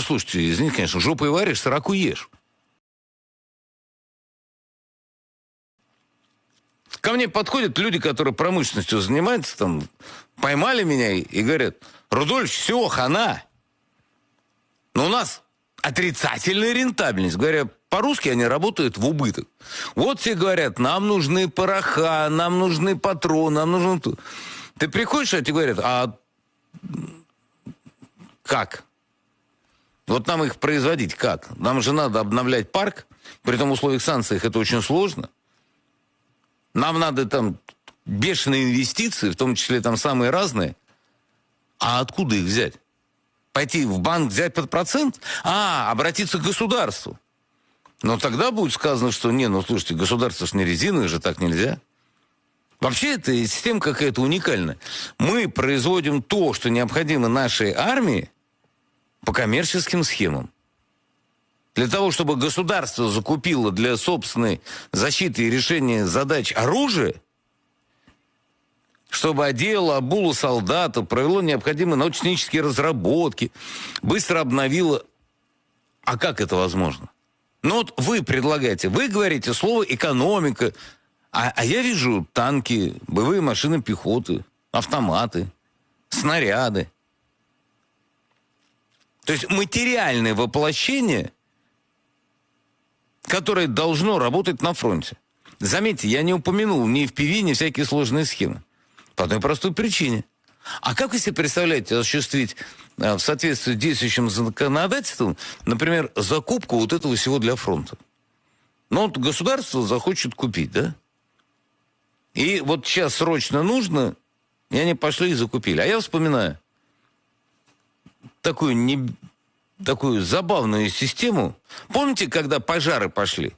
Ну, слушайте, извините, конечно, жопой варишь, сраку ешь. Ко мне подходят люди, которые промышленностью занимаются, там, поймали меня и, говорят, Рудольф, все, хана. Но у нас отрицательная рентабельность. Говоря по-русски, они работают в убыток. Вот все говорят, нам нужны пороха, нам нужны патроны, нам нужно... то». Ты приходишь, а тебе говорят, а как? Вот нам их производить как? Нам же надо обновлять парк, при том условиях санкций это очень сложно. Нам надо там бешеные инвестиции, в том числе там самые разные. А откуда их взять? Пойти в банк взять под процент? А, обратиться к государству. Но тогда будет сказано, что не, ну слушайте, государство ж не резиновое же, так нельзя. Вообще эта система какая-то уникальная. Мы производим то, что необходимо нашей армии по коммерческим схемам. Для того, чтобы государство закупило для собственной защиты и решения задач оружие, чтобы одело, обуло солдата, провело необходимые научно-технические разработки, быстро обновило. А как это возможно? Ну вот вы предлагаете, вы говорите слово экономика, а, а я вижу танки, боевые машины пехоты, автоматы, снаряды. То есть материальное воплощение, которое должно работать на фронте. Заметьте, я не упомянул ни в ПВ, ни всякие сложные схемы. По одной простой причине. А как вы себе представляете осуществить э, в соответствии с действующим законодательством, например, закупку вот этого всего для фронта? Ну, вот государство захочет купить, да? И вот сейчас срочно нужно, и они пошли и закупили. А я вспоминаю такую, не, такую забавную систему. Помните, когда пожары пошли?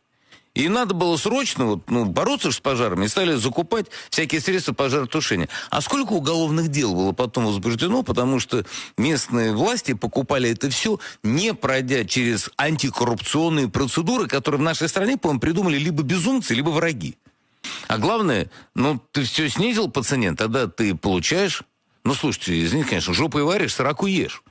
И надо было срочно вот, ну, бороться с пожарами и стали закупать всякие средства пожаротушения. А сколько уголовных дел было потом возбуждено, потому что местные власти покупали это все, не пройдя через антикоррупционные процедуры, которые в нашей стране, по-моему, придумали либо безумцы, либо враги. А главное, ну, ты все снизил по цене, тогда ты получаешь... Ну, слушайте, извините, конечно, жопой варишь, сраку ешь.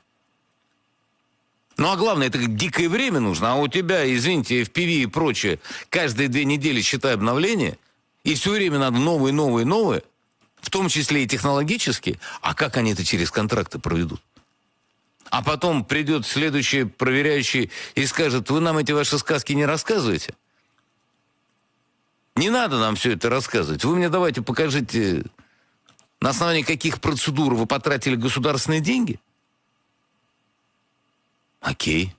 Ну, а главное, это дикое время нужно. А у тебя, извините, FPV и прочее, каждые две недели, считай, обновление, и все время надо новые, новые, новые, в том числе и технологически. А как они это через контракты проведут? А потом придет следующий проверяющий и скажет, вы нам эти ваши сказки не рассказываете? Не надо нам все это рассказывать. Вы мне давайте покажите, на основании каких процедур вы потратили государственные деньги – Окей.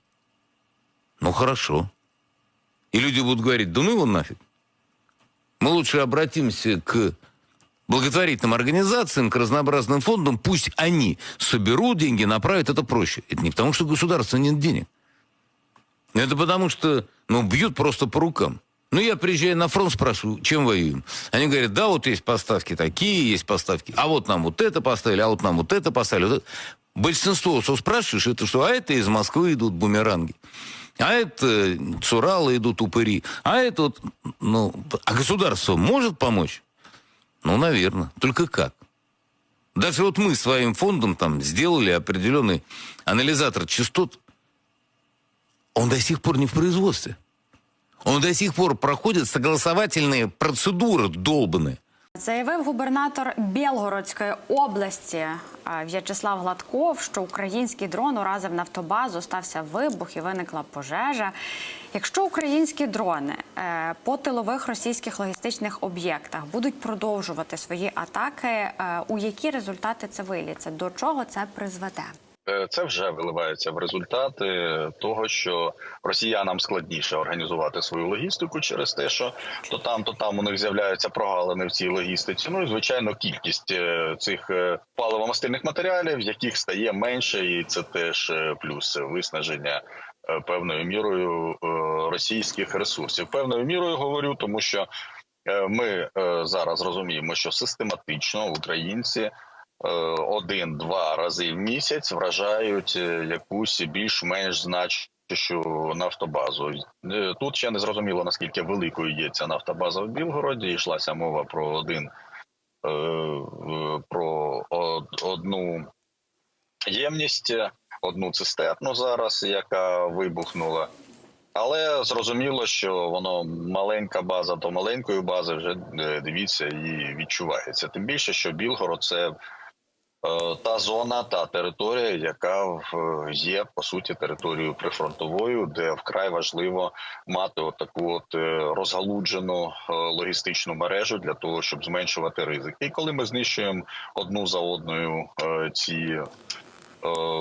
Ну, хорошо. И люди будут говорить, да ну его нафиг. Мы лучше обратимся к благотворительным организациям, к разнообразным фондам, пусть они соберут деньги, направят, это проще. Это не потому, что у государства нет денег. Это потому, что ну, бьют просто по рукам. Ну, я приезжаю на фронт, спрашиваю, чем воюем? Они говорят, да, вот есть поставки такие, есть поставки. А вот нам вот это поставили, а вот нам вот это поставили. Вот это. Большинство, что спрашиваешь, это что? А это из Москвы идут бумеранги. А это с Урала идут упыри. А это вот, ну, а государство может помочь? Ну, наверное. Только как? Даже вот мы своим фондом там сделали определенный анализатор частот. Он до сих пор не в производстве. Он до сих пор проходит согласовательные процедуры долбанные. Заявив губернатор Білгородської області е, В'ячеслав Гладков, що український дрон уразив нафтобазу, стався вибух і виникла пожежа. Якщо українські дрони е, по тилових російських логістичних об'єктах будуть продовжувати свої атаки, е, у які результати це виліться? До чого це призведе? Е, Це вже виливається в результати того, що росіянам складніше організувати свою логістику через те, що то там, то там у них з'являються прогалини в цій логістиці. Ну і звичайно, кількість е, цих е, паливомастильних матеріалів, яких стає менше, і це теж плюс виснаження певною мірою російських ресурсів. Певною мірою говорю, тому що ми зараз розуміємо, що систематично українці. Е, один-два рази в місяць вражають е, якусь більш-менш значущу нафтобазу. Е, Тут ще не зрозуміло наскільки великою є ця нафтобаза в Білгороді. Йшлася мова про один про одну ємність. одну цистерну зараз, яка вибухнула. Але зрозуміло, що воно маленька база до маленької бази вже дивіться і відчувається. Тим більше, що Білгород це та зона, та територія, яка в- є по суті територією прифронтовою, де вкрай важливо мати отаку от е, розгалуджену е, логістичну мережу для того, щоб зменшувати ризики. І коли ми знищуємо одну за одною е, ці е,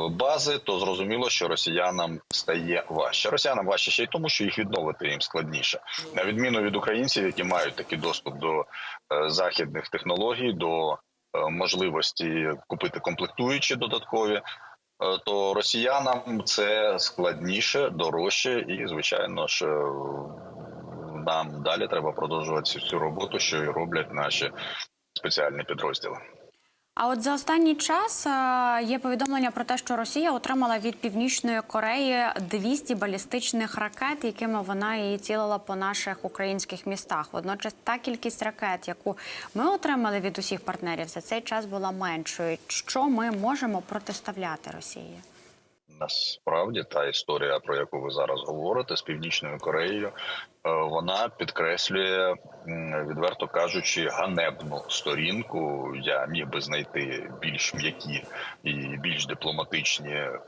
бази, то зрозуміло, що росіянам стає важче. Росіянам важче ще й тому, що їх відновити їм складніше, на відміну від українців, які мають такий доступ до е, західних технологій, до е, можливості купити комплектуючі додаткові. е, То росіянам це складніше, дорожче, і звичайно ж е, нам далі треба продовжувати цю- роботу, що і роблять наші спеціальні підрозділи. А от за останній час е, є повідомлення про те, що Росія отримала від Північної Кореї 200 балістичних ракет, якими вона її цілила по наших українських містах. Водночас та кількість ракет, яку ми отримали від усіх партнерів, за цей час була меншою. Що ми можемо протиставляти Росії? Насправді та історія, про яку ви зараз говорите з північною Кореєю, е, вона підкреслює, відверто кажучи, ганебну сторінку. Я міг би знайти більш м'які і більш дипломатичні е,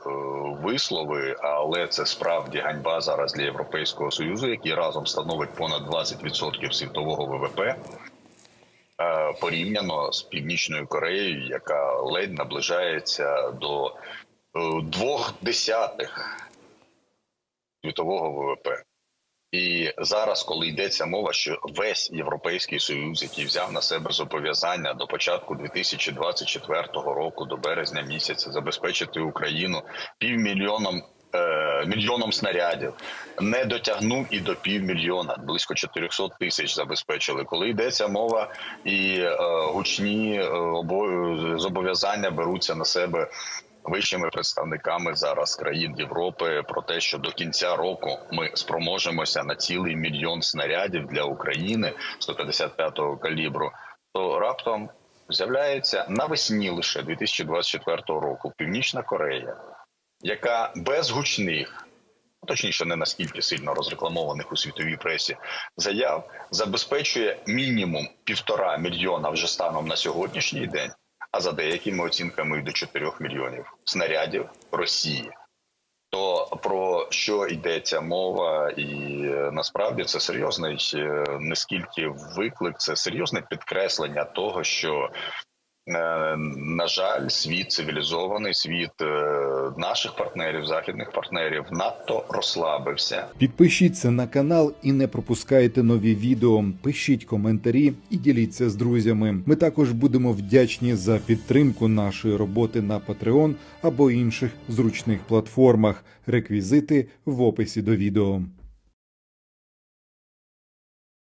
вислови, але це справді ганьба зараз для Європейського союзу, який разом становить понад 20% світового ВВП. е, Порівняно з північною Кореєю, яка ледь наближається до двох десятих світового ВВП. І зараз, коли йдеться мова, що весь європейський союз, який взяв на себе зобов'язання до початку 2024 року, до березня місяця, забезпечити Україну півмільйоном е, мільйоном снарядів, не дотягнув і до півмільйона, близько 400 тисяч забезпечили. Коли йдеться мова і е, гучні е, обо- зобов'язання беруться на себе вищими представниками зараз країн Європи про те, що до кінця року ми спроможемося на цілий мільйон снарядів для України 155-го калібру, то раптом з'являється навесні лише 2024 року Північна Корея, яка без гучних. Точніше, не наскільки сильно розрекламованих у світовій пресі заяв забезпечує мінімум півтора мільйона вже станом на сьогоднішній день, а за деякими оцінками й до 4 мільйонів снарядів Росії. То про що йдеться мова, і е, насправді це серйозний е, не скільки виклик, це серйозне підкреслення того, що на жаль, світ цивілізований, світ е, наших партнерів, західних партнерів надто розслабився. Підпишіться на канал і не пропускайте нові відео. Пишіть коментарі і діліться з друзями. Ми також будемо вдячні за підтримку нашої роботи на Patreon або інших зручних платформах. Реквізити в описі до відео.